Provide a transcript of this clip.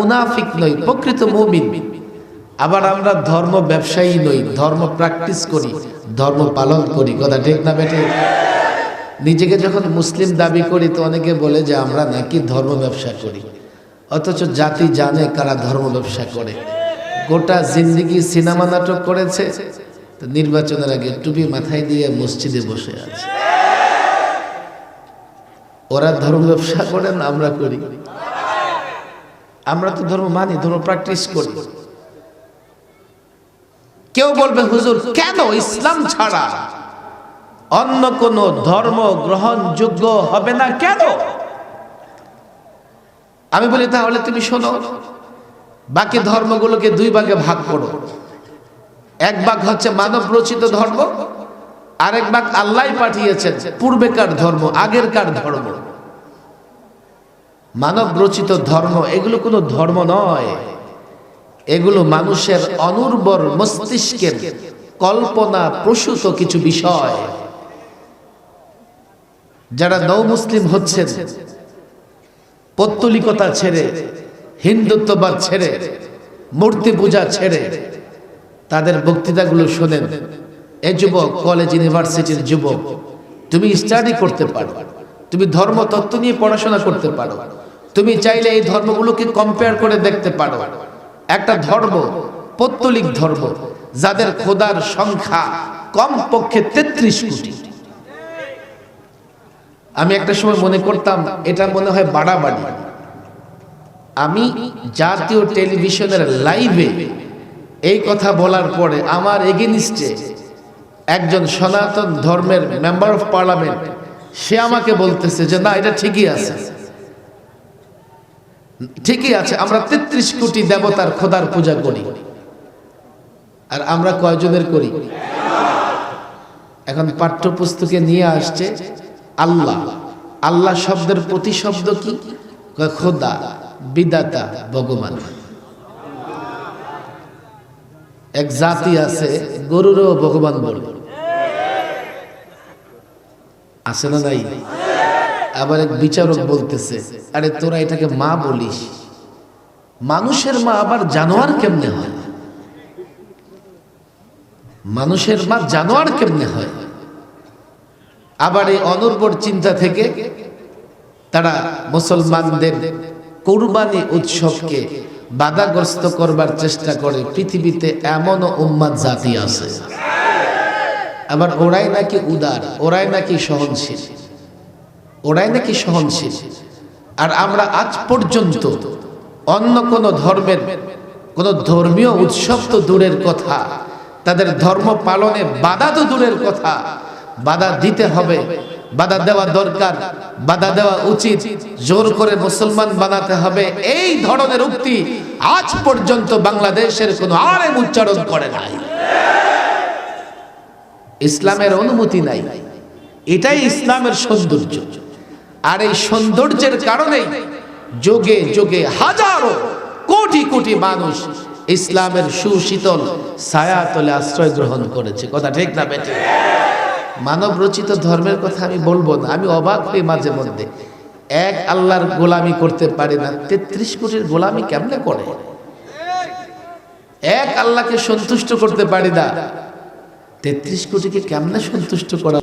মুনাফিক নই, প্রকৃত মুমিন। আবার আমরা ধর্ম ব্যবসায়ী নই, ধর্ম প্র্যাকটিস করি, ধর্ম পালন করি, কথা ঠিক না বেটে নিজেকে যখন মুসলিম দাবি করি, তো অনেকে বলে যে আমরা নাকি ধর্ম ব্যবসা করি। অথচ জাতি জানে কারা ধর্ম ব্যবসা করে। গোটা জিন্দিগি সিনেমা নাটক করেছে, তো নির্বাচনের আগে টুপি মাথায় দিয়ে মসজিদে বসে আছে। ওরা ধর্ম ব্যবসা করেন আমরা করি। আমরা তো ধর্ম মানি, ধর্ম প্র্যাকটিস করি। কেউ বলবে, হুজুর, কেন ইসলাম ছাড়া অন্য কোন ধর্ম গ্রহণযোগ্য হবে না কেন? আমি বলি, তাহলে তুমি শোনো, বাকি ধর্মগুলোকে দুই ভাগে ভাগ করো। এক ভাগ হচ্ছে মানব রচিত ধর্ম, আরেক ভাগ আল্লাহ পাঠিয়েছেন পূর্বেকার ধর্ম, আগেরকার ধর্ম। মানব রচিত ধর্ম, এগুলো কোনো ধর্ম নয়। এগুলো মানুষের অনুর্বর মস্তিষ্কের কল্পনা প্রসূত কিছু বিষয়। যারা নৌ মুসলিম হচ্ছেন, পত্তলিকতা ছেড়ে, হিন্দুত্ববাদ ছেড়ে, মূর্তি পূজা ছেড়ে, তাদের বক্তৃতাগুলো শোনেন, এ যুবক কলেজ ইউনিভার্সিটির যুবক, তুমি স্টাডি করতে পারো, তুমি ধর্মতত্ত্ব নিয়ে পড়াশোনা করতে পারো তুমি চাইলে এই ধর্মগুলোকে কম্পেয়ার করে দেখতে পারো। একটা ধর্ম, পত্তলিক ধর্ম, যাদের খোদার সংখ্যা কম পক্ষে তেত্রিশ কোটি। আমি একটা সময় মনে করতাম, এটা মনে হয় বাড়াবাড়ি। আমি জাতীয় টেলিভিশনের লাইভে এই কথা বলার পরে আমার এগেনিস্টে একজন সনাতন ধর্মের মেম্বার অফ পার্লামেন্ট সে আমাকে বলতেছে যে, না, এটা ঠিকই আছে। ঠিকই আছে, আমরা তেত্রিশ কোটি দেবতার খোদার পূজা করি। আর আমরা কয়জনের করি? এখন পাঠ্যপুস্তকে নিয়ে আসছে আল্লাহ। আল্লাহ শব্দের প্রতিশব্দ কি? কয়, খোদা, বিদাতা, ভগবান। এক জাতি আছে, গরুরও ভগবান বলে। আছে না নাই? আবার এক বিচারক বলতেছে, আরে তোরা এটাকে মা বলিস। মানুষের মা আবার জানোয়ার কেমনে হয়? মানুষের মা জানোয়ার কেমনে হয়? আবার এই অনুর্বর চিন্তা থেকে তারা মুসলমানদের কোরবানি উৎসবকে বাধাগ্রস্ত করবার চেষ্টা করে। পৃথিবীতে এমনও উম্মাদ জাতি আছে। আবার ওরাই নাকি উদার, ওরাই নাকি সহনশীল। ওরাই নাকি সহনশীল। আর আমরা আজ পর্যন্ত অন্য কোন ধর্মের, কোন ধর্মীয় উৎসব তো দূরের কথা, তাদের ধর্ম পালনে বাধা তো দূরের কথা। বাধা দিতে হবে, বাধা দেওয়া দরকার, বাধা দেওয়া উচিত। জোর করে মুসলমান বানাতে হবে। এই ধরনের উক্তি আজ পর্যন্ত বাংলাদেশের কোন আরেম উচ্চারণ করে নাই। ইসলামের অনুমতি নাই। এটাই ইসলামের সৌন্দর্য। আর এই সৌন্দর্যের কারণেই যোগে যোগে হাজারো কোটি কোটি মানুষ ইসলামের সুশীতল ছায়া তলে আশ্রয় গ্রহণ করেছে। কথা ঠিক না বেটে মানব রচিত ধর্মের কথা আমি বলব না, আমি অবাক হই মাঝে মধ্যে। এক আল্লাহর গোলামি করতে পারে না, তেত্রিশ কোটির গোলামি কেমনে করে? এক আল্লাহকে সন্তুষ্ট করতে পারি না, তেত্রিশ কোটিকে কেমনে সন্তুষ্ট করা